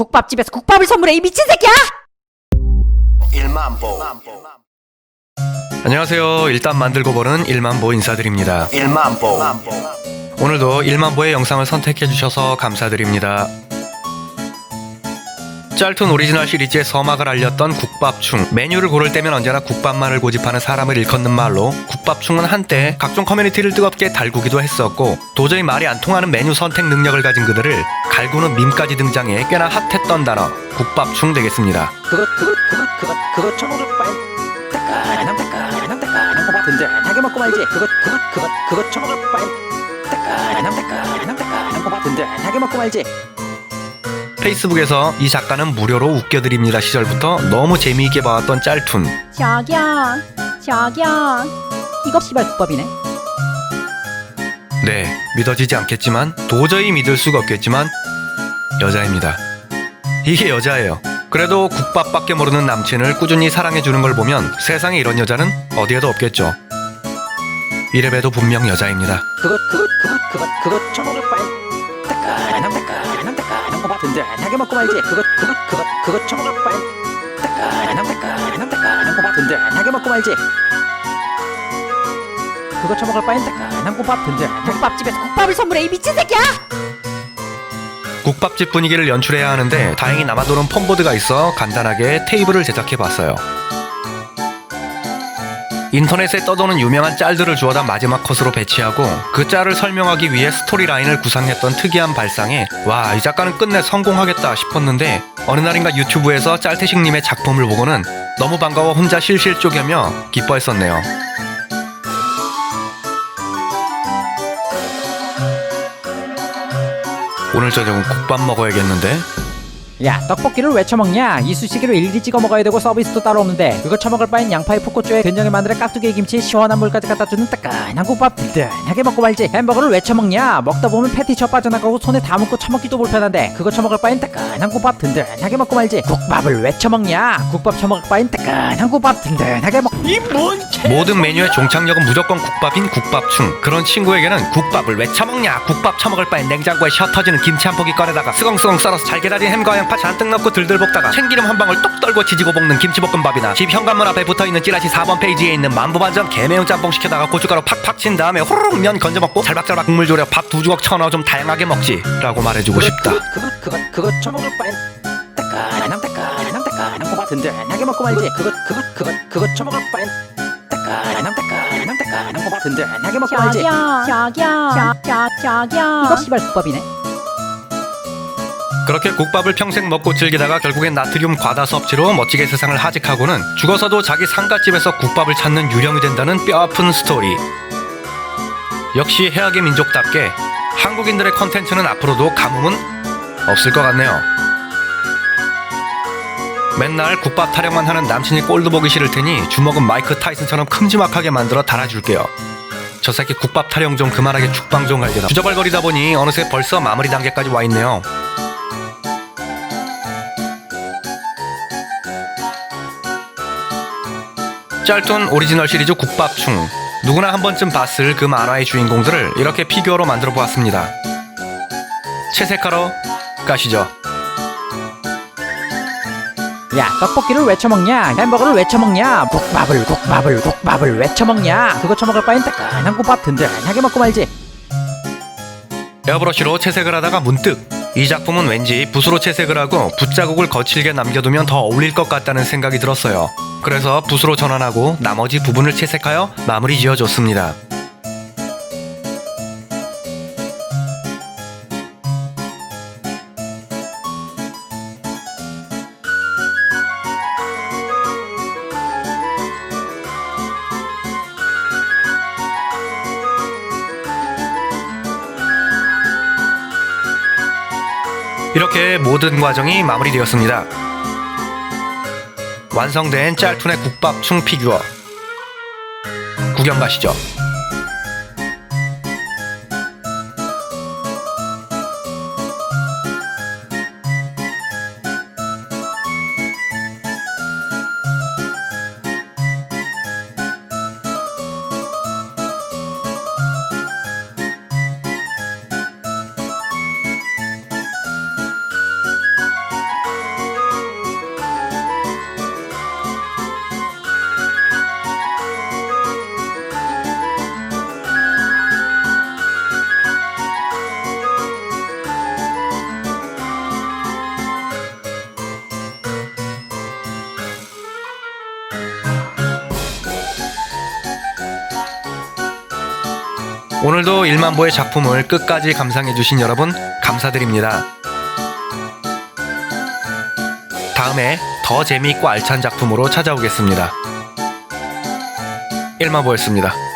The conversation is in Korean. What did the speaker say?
국밥집에서 국밥을 선물해 이 미친 새끼야! 일만보 안녕하세요. 일단 만들고 보는 일만보 인사드립니다. 일만보 오늘도 일만보의 영상을 선택해 주셔서 감사드립니다. 짤툰 오리지널 시리즈의 서막을 알렸던 국밥충. 메뉴를 고를 때면 언제나 국밥만을 고집하는 사람을 일컫는 말로 국밥충은 한때 각종 커뮤니티를 뜨겁게 달구기도 했었고 도저히 말이 안 통하는 메뉴 선택 능력을 가진 그들을 갈구는 밈까지 등장해 꽤나 핫했던 단어 국밥충 되겠습니다. 그것 그것 그것 그것 그것 처먹을 바엔 따끈한 따끈한 따끈한 거봐 든든하게 먹고 말지. 그것 그것 그것 그것 처먹을 바엔 따끈한 따끈한 따끈한 거봐 든든하게 먹고 말지 페이스북에서 이 작가는 무료로 웃겨드립니다 시절부터 너무 재미있게 봐왔던 짤툰 자기야, 자기야. 이거 씨발 국밥이네. 네, 믿어지지 않겠지만 도저히 믿을 수가 없겠지만 여자입니다. 이게 여자예요. 그래도 국밥밖에 모르는 남친을 꾸준히 사랑해주는 걸 보면 세상에 이런 여자는 어디에도 없겠죠. 이래봬도 분명 여자입니다. 그것 그것 그것 그것 그것 처먹을 바엔 따끈한 따끈한 따끈한 거봐 든든하게 먹고 말지 그것 그것 그것 그것 처먹을 바엔 따끈한 따끈한 따끈한 거봐 든든하게 먹고 말지 그것 처먹을 바엔 따끈한 든든한 국밥집에서 국밥을 선물해 이 미친 새끼야! 국밥집 분위기를 연출해야 하는데 다행히 남아도는 폼보드가 있어 간단하게 테이블을 제작해봤어요. 인터넷에 떠도는 유명한 짤들을 주워다 마지막 컷으로 배치하고 그 짤을 설명하기 위해 스토리 라인을 구상했던 특이한 발상에 와 이 작가는 끝내 성공하겠다 싶었는데 어느 날인가 유튜브에서 짤태식님의 작품을 보고는 너무 반가워 혼자 실실 쪼개며 기뻐했었네요. 오늘 저녁은 국밥 먹어야겠는데 야 떡볶이를 왜 처먹냐? 이쑤시개로 일기 찍어 먹어야 되고 서비스도 따로 없는데 그거 처먹을 바엔 양파에 풋고추에 된장에 마늘에 깍두기에 김치에 시원한 물까지 갖다 주는 따끈한 국밥 든든하게 먹고 말지. 햄버거를 왜 처먹냐? 먹다 보면 패티쳐 빠져나가고 손에 다 묻고 처먹기도 불편한데 그거 처먹을 바엔 따끈한 국밥 든든하게 먹고 말지. 국밥을 왜 처먹냐? 국밥 처먹을 바엔 따끈한 국밥 든든하게 먹 모든 메뉴의 종착역은 무조건 국밥인 국밥충. 그런 친구에게는 국밥을 왜 처먹냐? 국밥 처먹을 바엔 냉장고에 셔 터지는 김치 한 포기 꺼내다가 쓰걱쓰걱 썰어서 잘게 다진 햄과 양파 잔뜩 넣고 들들 볶다가 참기름 한 방울 똑 떨고 지지고 볶는 김치볶음밥이나 집 현관문 앞에 붙어있는 찌라시 4번 페이지에 있는 만보반전 개매운 짬뽕 시켜다가 고춧가루 팍팍 친 다음에 호로록 면 건져 먹고 잘박잘박 국물 졸여 밥 두 주걱 쳐넣어 좀 다양하게 먹지 라고 말해주고 싶다 그것 그것 그것 그것 처먹을 바엔 따끈한 따끈한 따끈한 거봐 든든하게 먹고 말지 그것 그것 그것 그것 처먹을 바엔 따끈한 따끈한 따끈한 거봐 든든하게 먹고 말지 자기야, 자기야, 자기야. 이거 씨발 국밥이네. 그렇게 국밥을 평생 먹고 즐기다가 결국엔 나트륨 과다 섭취로 멋지게 세상을 하직하고는 죽어서도 자기 상갓집에서 국밥을 찾는 유령이 된다는 뼈아픈 스토리. 역시 해악의 민족답게 한국인들의 컨텐츠는 앞으로도 가뭄은 없을 것 같네요. 맨날 국밥 타령만 하는 남친이 꼴도 보기 싫을 테니 주먹은 마이크 타이슨처럼 큼지막하게 만들어 달아줄게요. 저 새끼 국밥 타령 좀 그만하게 죽방 좀 갈게다. 주저발거리다 보니 어느새 벌써 마무리 단계까지 와 있네요. 짤툰 오리지널 시리즈 국밥충. 누구나 한 번쯤 봤을 그 만화의 주인공들을 이렇게 피규어로 만들어 보았습니다. 채색하러 가시죠. 야 떡볶이를 왜 처먹냐? 햄버거를 왜 처먹냐? 국밥을 국밥을 국밥을 왜 처먹냐? 그거 처먹을 바엔 따끈한 국밥 든든하게 먹고 말지. 에어브러쉬로 채색을 하다가 문득 이 작품은 왠지 붓으로 채색을 하고 붓자국을 거칠게 남겨두면 더 어울릴 것 같다는 생각이 들었어요. 그래서 붓으로 전환하고 나머지 부분을 채색하여 마무리 지어줬습니다 이렇게 모든 과정이 마무리되었습니다. 완성된 짤툰의 국밥 충 피규어 구경 가시죠. 오늘도 1만보의 작품을 끝까지 감상해주신 여러분 감사드립니다. 다음에 더 재미있고 알찬 작품으로 찾아오겠습니다. 1만보였습니다.